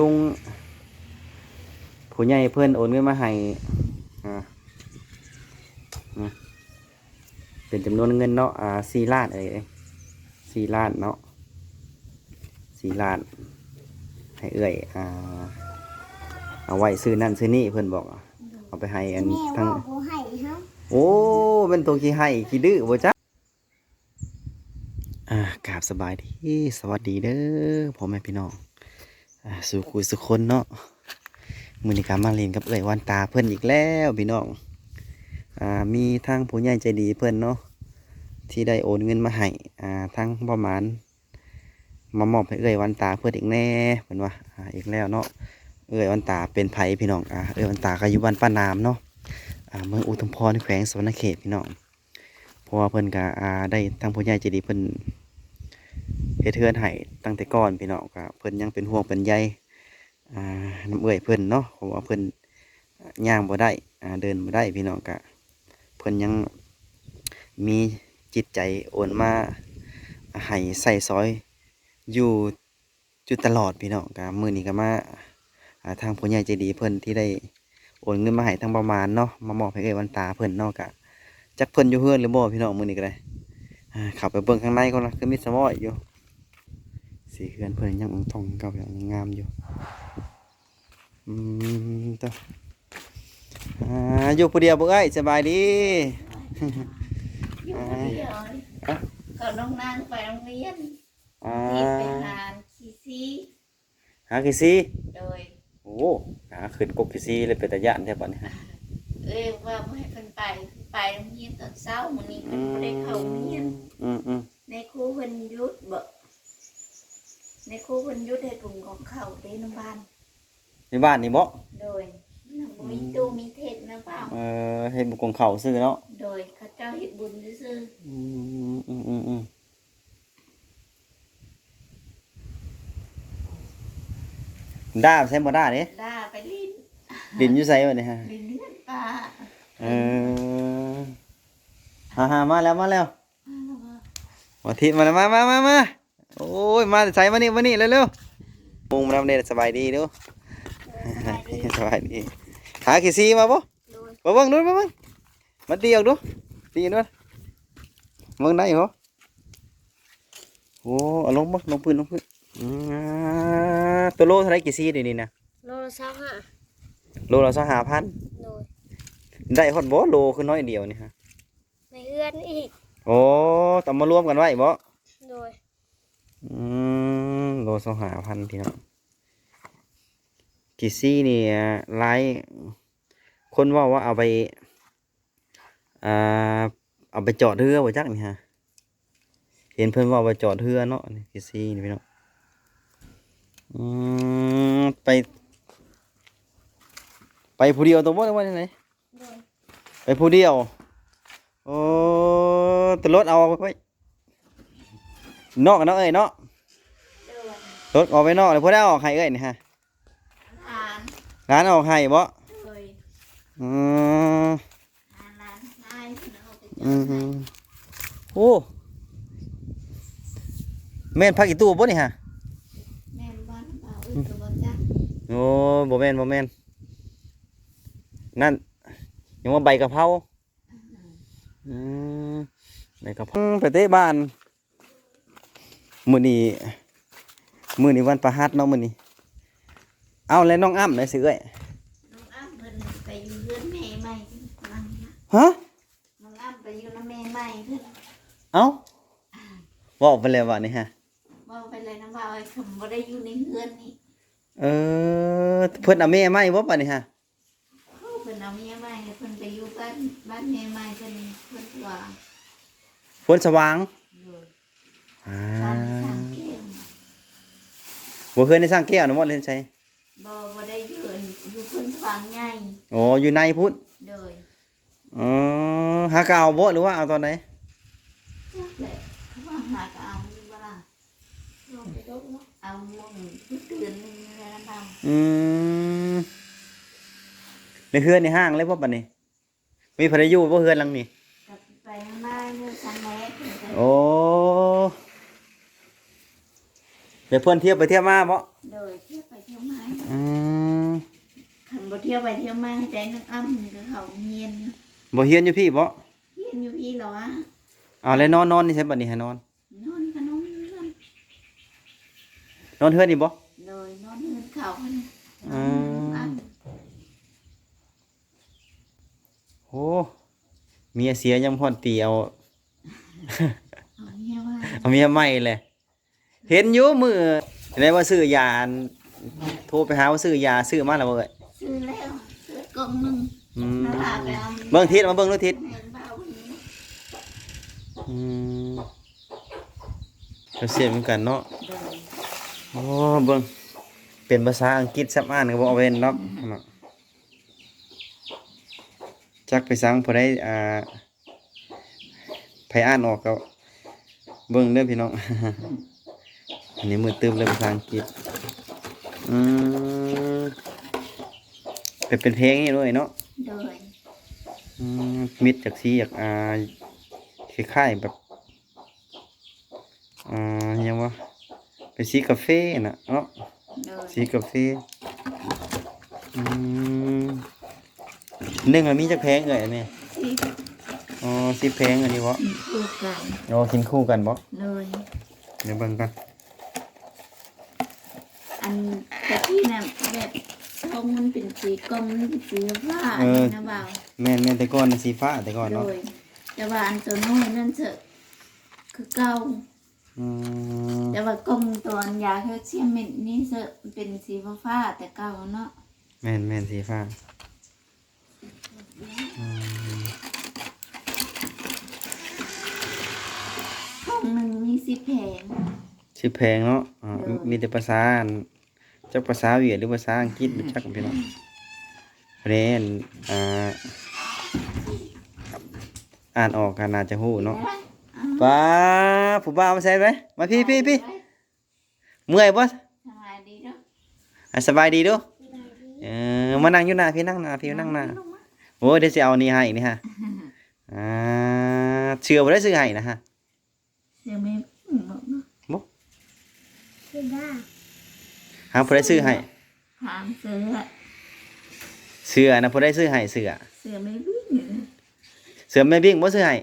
ลุงผู้ใหญ่เพิ่นโอนเงินมาให้อ่าอ่าเป็นจำนวนเงินเนาะอ่าสี่ล้านเอ้ยสี่ล้านเนาะสี่ล้าน ให้เอื้อยอ่าเอาไว้ซื้อนั่นซื้อนี่เพิ่นบอกเอาไปให้อันแม่ทั้งว่าบ่ให้เฮาโอ้เป็นตัวขี้ให้ขี้ดื้อบ่จ๊ะอ่ากราบสบายดีสวัสดีเด้อพ่อแม่พี่น้องอ่า สู่คุยสุคนเนาะมือนี้กามาเล่นกับเอ่ยวันตาเพื่อนอีกแล้วพี่น้องอ่ามีทางผู้ใหญ่ใจดีเพื่อนเนาะที่ได้โอนเงินมาให้อ่าทั้งประมาณมามอบให้เอ่ยวันตาเพื่อนอีกแน่เพื่อนว่าอ่าอีกแล้วเนาะเอ่ยวันตาเป็นไผพี่น้องอ่าเอ่ยวันตาก็อยู่บ้านป้านามเนาะอ่าเมืองอุทุมพรแขวงสวรรณเขตพี่น้องเพราะว่าเพิ่อนก็อ่าได้ทางผู้ใหญ่ใจดีเพิ่อน เฮ็ดเทือนให้ตั้งแต่ก่อนพี่น้องก็เพิ่นยังเป็นห่วงเป็นใยอ่าน้ำเอื้อยเพิ่นเนาะเพราะว่าเพิ่นย่างบ่ได้อ่าเดินบ่ได้พี่น้องก็เพิ่นยังมีจิตใจโอนมาให้ใส่ซอยอยู่จุดตลอดพี่น้องก็มื้อนี้ก็มาทางผู้ใหญ่ใจดีเพิ่นที่ได้โอนเงินมาให้ทางประมาณเนาะมามอบให้เอ้ยวันตาเพิ่นเนาะก็จักเพิ่นอยู่เฮือนหรือบ่พี่น้องมื้อนี้ก็ได้เข้าไปเบิ่งข้างในก่อนนะคือมีสมอยอยู่ สีเฮือนเพิ่นยังองทองเก่าอย่างงามอยู่อืมตัวอ่าอยู่ผู้เดียวบ่เอ้ยสบายดีอยู่คนเดียวเขาน้องนางไปโรงเรียนอ่าที่ไปหาซีซีหากี่ซีโดย โอ้หาขึ้นกกกี่ซีเลยเป็นตะยานแท้บัดนี้ฮะเอ้ยว่าบ่ให้เพิ่นไปไปโรงเรียนตอนเช้ามื้อนี้เพิ่นบ่ได้เข้าโรงเรียนอืมอืมในครูเพิ่นหยุดบ่ ในครูเพิ่นหยุดให้กลุ่มของเขาเด้น้ำบ้านในบ้านนี่บ่โดยนำบ่มีตู้มีเทศนะเปล่าเออเฮ็ดบุกของเขาซื้อเนาะโดยเขาเจ้าเฮ็ดบุญซื่ออืมอืมอืมอืมด้าใช้บ่ด้าเด้ๆล่าไปลิ้นดินอยู่ไสบัดนี้ฮะลิ้นเลือดปลาเออฮ่าฮ่ามาแล้วมาแล้ววันที่มาแล้วมามามามา โอ้ย มาใส่มานี่มานี่เร็วๆมุงมาแล้วเนี่ยสบายดีเดูสบายดีสบายดี หาขี้ซีมาบ่โดยมาเบิ่งดูมาเบิ่งมาเดียวดูดีด้วยเบิ่งได้เหรอโอ้เอาลงบ่ลงพื้นลงพื้นอืมอ่าตัวโลเท่าไหรกี่ซีเดี๋ยวนี้นะโลละสามห้าโลละสองห้าพันโดยได้ฮอดบ่โลคือน้อยเดียวนี่ฮะในเอื้อนอีก โอ้ต้องมารวมกันไว้บ่โดย อืมโลสองหาพันพี่น้องกิซี่นี่ไลายคนว่าว่าเอาไปอ่าเอาไปจอดเรือไว้จักนี่ฮะ เห็นเพื่อนว่าเอาไปจอดเรือเนาะนี่กิซี่นี่พี่น้องอืมไป ไปผู้เดียวตัวบ่ได้ว่าที่ไหนโดยไปผู้เดียว โอ้แตรถเอาไว้ นอกกันเนาะเอ้ยเนาะโดยรถออกไปนอกเลยพอได้ออกให้เอ้ยนี่ฮะทานร้านออกให้บ่โดยอืมทานร้านนายเพิ่นเอาไปจออืดมให้โอ้แม่นพักอีตู้บ่นี่ฮะแม่นบ้านเปล่าเอ้ยตัวบ่จักโอ้บ่แม่นบ่แม่นนั่นยังว่าใบกะเพราอืมใบกะเพราไปเตะบ้าน มื้อนี้มื้อนี้วันประหัสเนาะมื้อนี้เอาแล้วน้องอ้ำได้สิเอ้ยน้องอ้ำเพิ่นไปอยู่เรือนแม่ใหม่นั่นนะฮะน้องอ้ำไปอยู่นำแม่ใหม่เพิ่นเอ้าบอกไปแล้วว่านี่ฮะบ่ไปเลยน้ำบ่าวไอ้คำบ่ได้อยู่ในเรือนนี่เออเพิ่นเอาแม่ไหมบ่ปะนี่ฮะเขาเพิ่นเอาเมียใหม่เพิ่นไปอยู่บ้านบ้านแม่ใหม่เพิ่นเพิ่นว่าเพิ่นสว่าง อยู่อ่าบ้านทางแก้วบ่เคยได้สร้างแก้วนะบ่เล่นใช่บ่บ่ได้อยู่อยู่เพิ่นฟังใหญ่อ๋ออยู่ในพุทธโดยอ๋อหากเอาบ่หรือว่าเอาตอนไหนจักแหละเขาว่าหากเอาอยู่บ่ล่ะลงไปดกเนาะเอามุ่งทุกเดือนหนึงแล้วนำอืมในเฮือนในห้างเลยบ่ปะนี่มีพระอยู่บ่เฮือนหลังนี้กับไปมาเมื่อครั้งแรกเพิ่นไปโอ้เดี๋ยวเพิ่นเที่ยวไปเที่ยวมาบ่โดยเที่ยวไปเที่ยวไม้อืมขันบ่เที่ยวไปเที่ยวมาให้ใจนักอ้ำนี่ก็เขาเงียนบ่เฮียนอยู่พี่บ่เงียนอยู่พี่เหรอวะเอาแล้วนอนนอนนี่ใช่บัดนี้ให้นอน นอนขนมเพื่อนนอนเฮือนนี่บ่เลยนอนเงินเขาเพิ่นอืมอ้ำโอ้เมียเสียยังพอนตีเอาเอาเมียว่าเอาเมียใหม่เลย เห็นอยู่มืออะไรว่าซื้อยาอันโทรไปหาว่าซื้อยาซื้อมาแล้วบ่เอ้ยซื้อแล้วซื้อกล่องหนึงอืมนาลาไปเอาเบิ่งทิศมาเบิ่งดูทิศให้เบาคนนี้อืมก็เสียเหมือนกันเนาะเลยโอ้เบิ่งเป็นภาษาอังกฤษซับอ่านก็บ่เอาเว้นเนาะเนาะจักไปสังผู้ใดอ่าไผอ่านออกก็เบิ่งเด้อพี่น้อง อันนี้มือตื้มเลยภาษาอังกฤษอืมเป็นเป็นเพลงนี่ด้วยเนาะเลยอืมมิดจากสีจากอ่าคล้ายๆแบบอ่ายังวะเป็นสีกาแฟน่ะเนาะเลยสีกาแฟอืมหนึ่งอะมีจักแพงเอ่ยแม่สิอ๋อสีแพงอันนี้วะคู่กันอ๋อกินคู่กันบ่เลยเดี๋ยวเบิ่งกัน อันตะกี้น่ะแบบทองมันเป็นสีกลมมันเป็นสีฟ้าอันนี้นะบ่าวแม่นแม่นแต่ก่อนน่ะสีฟ้าแต่ก่อนโดเนาะยแต่ว่าอันตัวน้อยนั่นเถอะคือเก่าอืมแต่ว่ากลมตัวอันยาแคลเซียมเม็ดนี่เถอะมันเป็นสีฟ้าๆแต่เก่าเนาะแม่นแม่นสีฟ้าอืมทองหนึ่งมีสิบแผง ชื่อแพงเนาะอ่าเออมีแต่ภาษาอันจักภาษาเวียดหรือภาษาอังกฤษรู้จักพี่น้องเรนอ่าอ่านออกกันน่าจะฮู้เนาะอ้าวป้าผู้บ่าวมาใส่ไหมมาพี่พี่พี่เมื่อยบ่สบายดีเนาะอะสบายดีเดูเออมานั่งอยู่หน้าพี่นั่งหน้าพี่นั่งหน้าโอ้ยเดี๋ยวสิเอานี่ให้นี่ฮะอ่าเชื่อบ่ได้ซื้อให้นะฮะเดี๋ยวไม่บอกเนาะ คือได้หาบ่ได้ซื้อให้ถามเสือเสื้อนะบ่ได้ซื้อให้เสื้อเสือไม่วิ่งเหรอเสื้อแม่บิ่งบ่ซื้อให้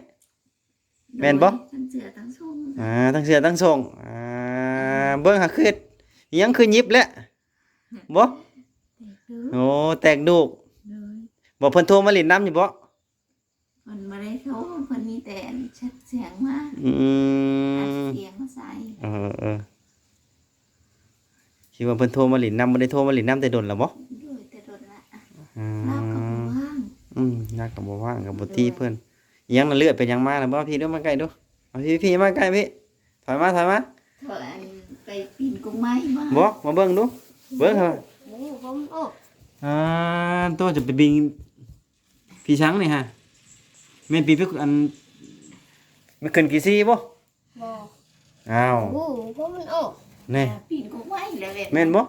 แม่นบ่ทั้งเสือทั้งช่วงอ่าทั้งเสื้อทั้งทรงอ่าเบิ่งหาคืออิหยังคือยิบแหละบ่เด็กดูโอ้แตกดูกเลยบ่เพิ่นโทรมาเล่นน้ำอยู่บ่คนมาได้โทรคนนี้แต่ชัดเสียงมากอือัดมเสียงมาใส่เออเออ คิดว่าเพิ่นโทรมาเล่นน้ำบ่ได้โทรมาเล่นน้ำแต่โดนแล้วบ่ด้วยแต่โดนละอืเล่ากับมว่างอืมนักก็บ่ว่างก็บ่ตีเพิ่นอิหยังน่ะเลือดเป็นหยังมาแล้วบ่พี่เด้อมาใกล้ดูเอาพี่พี่มาใกล้พี่ถอยมาถอยมาเถอะอันไปปีนกุ้งไม้มาบ่มาเบิ่งดูเบิ่งเถอะโอ้ผมโอ้อ่าตัวจะไปบิงพี่ช้างนี่ฮะแม่นปีไปอันมันขึ้นกี่ซี่บ่บอกอ้าวโอ้ผมมันโอ้ แน่ปีนกุ้งไม้เลยแบบแม่นบ่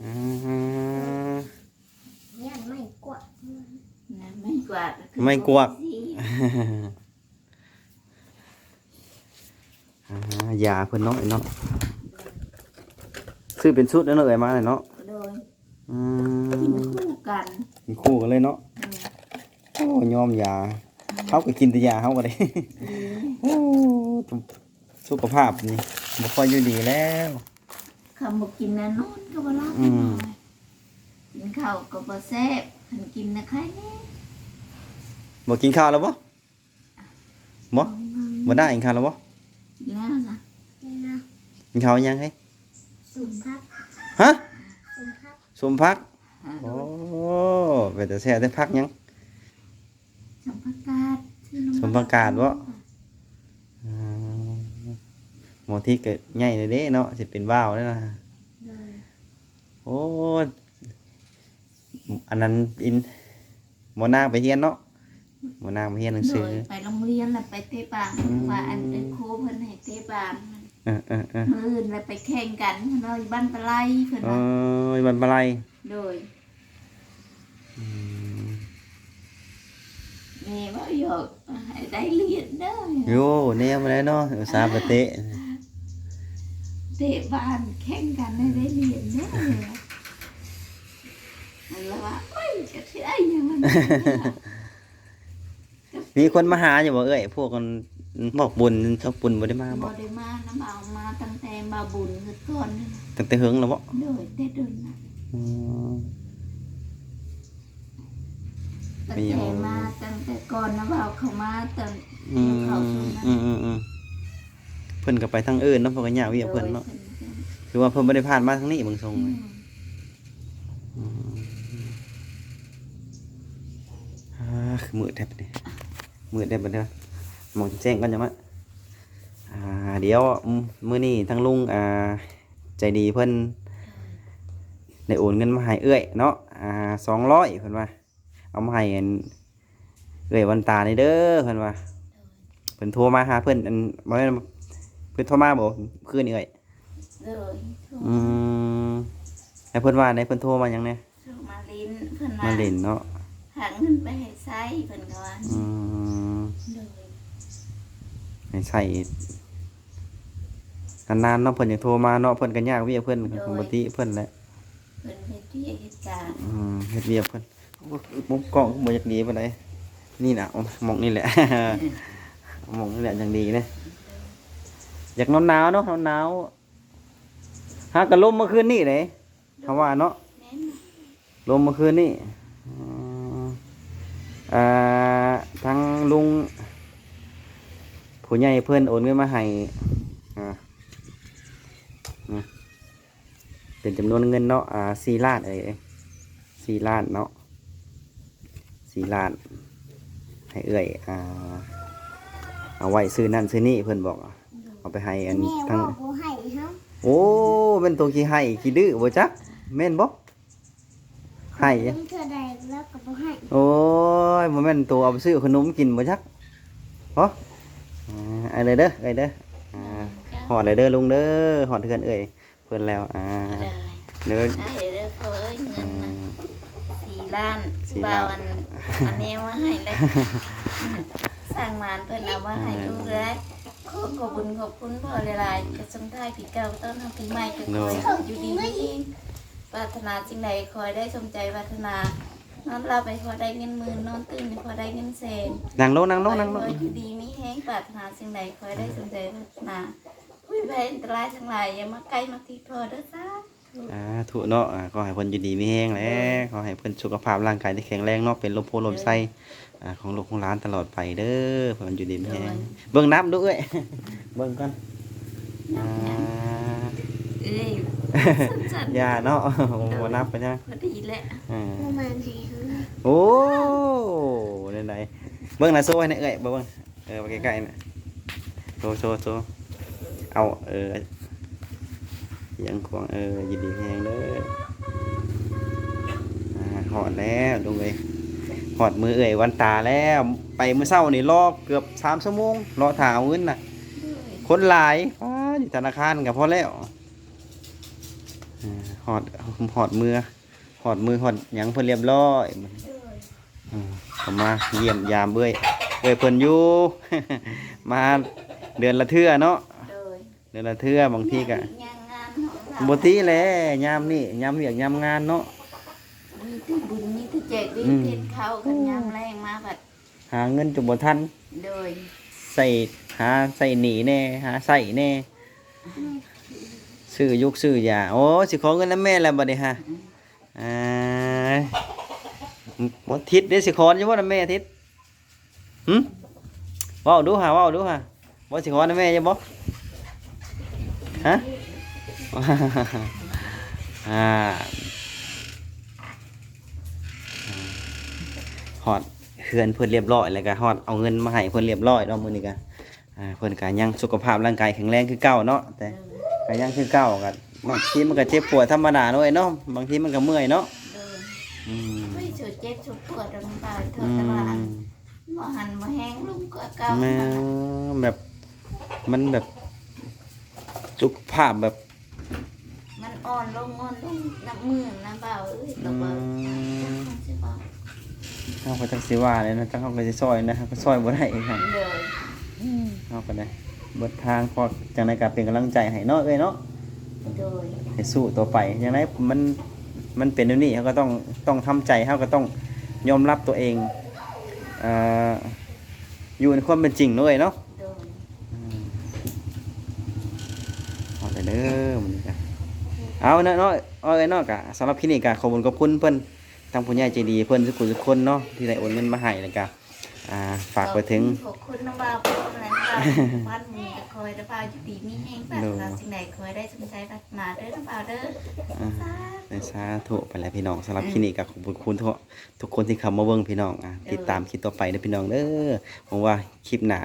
อืมยันไม่กวาดนะไม่กวาดก็คือไม่กวาดสิอ่ายาเพิ่นเนาะไอ้เนาะซื้อเป็นชุดแล้วเนาะเอ้ยมาเลยเนาะโดยอืกินมคู่กันมีคู่กันเลยเนาะเออโอ้ยอมยาเขาก็กินแต่ยาเขาก็ได้โอ้ สุขภาพนี่บ่ค่อยอยู่ดีแล้วคำบอกกินนะนอนก็บ่รับอืมกินข้าวก็บ่แซ่บหันกินนะใครแน่บ่กินข้าวแล้วบ่บ่บ่ได้กินข้าวแล้วบ่กินแล้วนะนี่นะกินข้าวยังเฮ้ยสุภาพฮะสุภาพสมพักอ่าโอ้ไปแต่แซ่ได้พักยังสมประกาศชื่อน้องสมประกาศบ่อืมห มอที่เกิดใหญ่เลยเด้เนาะสิเป็นว่าวแล้วนะเลยโอ้อันนั้นอินหมอนางไปเรียนเนาะหมอนางไปเรียนหนังสือโดยไปโรงเรียนแล้วไปเตะบางอืมว่าอันเป็นครูเพิ่นให้เตะบางเออเออเออมื้ออื่นแล้วไปแข่งกันเนาะอยู่บ้านปลาไหลเพิ่นเอว่าอบันปลายโดยอืมแม่ว่าอยากให้ได้เรียนเด้อโยแนวมาแล้วเนาะอุตสาห์ไปเตะ เตะบ้านแข่งกันให้ได้เรียนเด้อมันละว่าโอ้ยจะสิได้ยังมันมีคนมาหาอยู่บ่เอ้ยพวกคนบอกบุญชอบบุญบ่ได้มาบ่บ่ได้มาน้ำเอามาตั้งแต่มาบุญคือก่อนนี่นะตั้งแต่เฮิงแล้วบ่โดยได้เดินนะอืมตั้งแต่มาตั้งแต่ก่อนนะว่าเอาเขามาตั้งอืมอืมอืมอืมเพิ่นก็ไปทางอื่นเนาะเพิ่นก็ยากเวียกเพิ่นเนาะคือว่าเพิ่นบ่ได้ผ่านมาทางนี้เบิ่งทรงอืเลยมอืมอ่าคือมืดแทบนี่มืดได้บ่เด้อมองแจ้งกันจังมะอ่า เดี๋ยวอืมมื้อนี้ทางลุงอ่า ใจดีเพิ่นได้โอนเงินมาให้เอื้อยเนาะอ่า200เพิ่นว่า เอามาให้อันเอื้อยวันตานี่เด้อเพิ่นว่าเพิ่นโทรมาหาเพิ่นอันบ่แม่น เพิ่นโทรมาบ่คืนนี้เอ้ยโดยถูกอืมแล้วเพิ่นว่าในเพิ่นโทรมาหยังแน่ถูกมาลิ้นเพิ่นมาเล่นเนาะหาเงินไปให้ใช้เพิ่นก็ว่าอืมโดยให้ใส่นานๆเนาะเพิ่นอยากโทรมาเนาะเพิ่นก็ยากเวียกเพิ่นปกติเพิ่นแหละ เพิ่นเฮ็ดที่เหตุการณ์อืมเฮ็ดเวียกเพิ่นมุมกล้องบ่อยากดีปานใดนี่น่ะเอาหมองนี่แหละหมองนี่แหละจังดีเลย อยากหนาวเนาะหนาวหากะลมเมื่อคืนนี้เลยเขาว่าเนาะลมเมื่อคืนนี่อืมอ่าทางลุงผู้ใหญ่เพื่อนโอนเงินมาให้เป็นจำนวนเงินเนาะอ่าสี่ล้านเอ้ยสี่ล้านเนาะสี่ล้านให้เอื้อยอ่าเอาไว้ซื้อนั่นซื้อนี่เพื่อนบอก เอาไปให้อันแม่ทั้งว่าบ่ให้เฮาโอ้เป็นตัวขี้ให้ขี้ดื้อบ่จักแม่นบ่ให้เพิ่นเทื่อใดแล้วก็บ่ให้โอ้ยบ่แม่นตัวเอาไปซื้อขนมกินบ่จักบ่อ่าเอาเลยเด้อเอ้ยเด้ออ่าหอดเลยเด้อลุงเด้อหอดเทือนเอ้ยเพิ่นแล้วอ่าได้เด้อได้เด้อเขาเอ้ยเงิอ่นนะาสี่ล้านสี่บ่าล้านวอันอันนี้มาให้เลยสร้างมานเพิ่นเอามาให้ดูแล้ว ขอขอบคุณขอบคุณพ่อหลายๆกระสมท้ายปีเก่าต้อนรับปีใหม่ก็คอยอยู่ดีมีเองปรารถนาสิ่งใดคอยได้สมใจปรารถนานอนหลับไปขอได้เงินหมื่นนอนตื่นไปขอได้เงินแสนนั่งลงนั่งลงนั่งลงขออยู่ดีมีแห้งปรารถนาสิ่งใดคอยได้สมใจปรารถนาผู้ภัยอันตรายทั้งหลายอย่ามาใกล้มาที่พอเด้อจ้าอ่าถูกเนาะอ่าขอให้เพิ่นอยู่ดีมีแรงแหละขอให้เพิ่นสุขภาพร่างกายที่แข็งแรงเนาะเป็นลมโพลมไส้ อ่าของลูกของหลานตลอดไปเด้อเพิ่นอยู่ดีมีแรงเบิ่งนับดูเอ้ยเบิ่งก่อนอ่าเอ้ยสั้นอย่าเนาะบ่นับไปยังๆพอดีแหละอ่า ประมาณให้เฮาโอ้ไหนไหนๆเบิ่งหน่ะโซ่ให้หน่อยเอ้ยเบิ่งเออมาใกล้ๆน่ะโซ่โซ่โซ่เอาเออยังควงเออยินดีแฮงเด้ออ่าหอดแล้วลุงเอ้ย หอดมือเอ้ยวันตาแล้วไปมื้อเช้านี่รอเกือบ3ชั่วโมงรอถ่าเอาเงินน่ะคนหลายฟ้าอยู่ธนาคารกับพอแล้วอ่าหอดหอดมือหอดมือหอดหยังเพิ่นเรียบร้อยอืมผมมาเยี่ยมยามเบ้ยเบ้ยเพิ่นอยู่ มาเดือนละเทื่อเนาะโดยเดือนละเทื่อบางทีก็งานงานของเราบ่ทีแหละยามนี่ยามเวียกยามงานเนาะ มีที่บุญมีที่แจกดีอืมเทศเขากันยามแรงมาบัดหาเงินจุบ่ทันโดยใส่หาใส่หนีแน่หาใส่แน่ซื้อยุกซื้อยาโอ้สิขอเงินน้ำแม่แล้วบัดนี้ฮะอ่าบ่ทิศเด้สิขออยู่บ่น้ำแม่ทิศหึเว้าดูหาเว้าดูหาบ่สิขอน้ำแม่อยู่บ่ฮะอ่า อดเฮือนเพิ่นเรียบร้อยแล้วก็ฮอดเอาเงินมาให้เพิ่นเรียบร้อยเนาะมื้อนี้ก็อ่าเพิ่นก็ยังสุขภาพร่างกายแข็งแรงคือเก่าเนาะแต่โดยก็ยังคือเก่าก็บางทีมันก็เจ็บปวดธรรมดาด้วยเนาะบางทีมันก็เมื่อยเนาะโดยอืมไม่สุดเจ็บสุดปวดตรงตาเธออืตลาดมบ่หันบ่แห้งลุงก็เก่าแม่แบบมันแบบสุขภาพแบบมันอ่อนลงอ่อนลงน้ำมือน้ำเบาเอ้ยอืก็บ่มใช่ป่ะ เฮาก็จักสิว่าเลยนะจักเฮาก็สิซอยนะครับก็ซอยบ่ได้อีกครับโดยเฮาก็ได้เบิดทางพอจังได๋ก็เป็นกำลังใจให้เนาะเอ้ยเนาะโดยให้สู้ต่อไปจังไดมันมันเป็นแบบนี้เขาก็ต้องต้องทำใจเขาก็ต้องยอมรับตัวเองเอ่ออยู่ในความเป็นจริงด้วยเนาะโดยเอาแต่เด้อมันนี่กะเอาเนาะเนาะเอาไอ้เนาะกะสำหรับคลินิกกะขอบคุณขอบคุณเพิ่น ทางผู้ใหญ่ใจดีเพิ่อนทุกคนทุกคนเนาะที่ได้โอนเงินมาให้แล้วก็อ่าฝากไปถึง ขอบคุณน้องบ่าวขอบคุณนั้นค่ะบ้านมีก็คอยน้องบ่าวอยู่ดีมีแห้งแบบเราสิ่งใดคอยได้สนใจพัฒนาเด้อน้องบ่าวเด้ออ่าสาในสาธุไปแล้วพี่น้องสำหรับคลินิกกะขอบคุณทุกทุกคนที่เข้ามาเบิ่งพี่น้องอะติดตามคลิปต่อไปเด้อพี่น้องเด้อผมว่าคลิปหน้า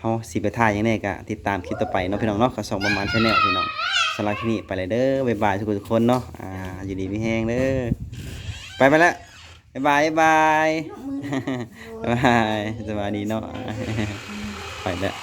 เฮาสิไปถ่ายยังไงก็ติดตามคลิปต่อไปเนาะพี่น้องเนาะก็ส่องประมาณ Channel พี่น้องสำหรับคลินิกไปเลยเด้อบ๊ายบายทุกคนทุกคนเนาะอ่าอยู่ดีมีแฮงเด้อ ไปไปแล้วบ๊ายบายบ๊ายบายยกมือบ๊ายบายสวัสดีเนาะไปแล้ว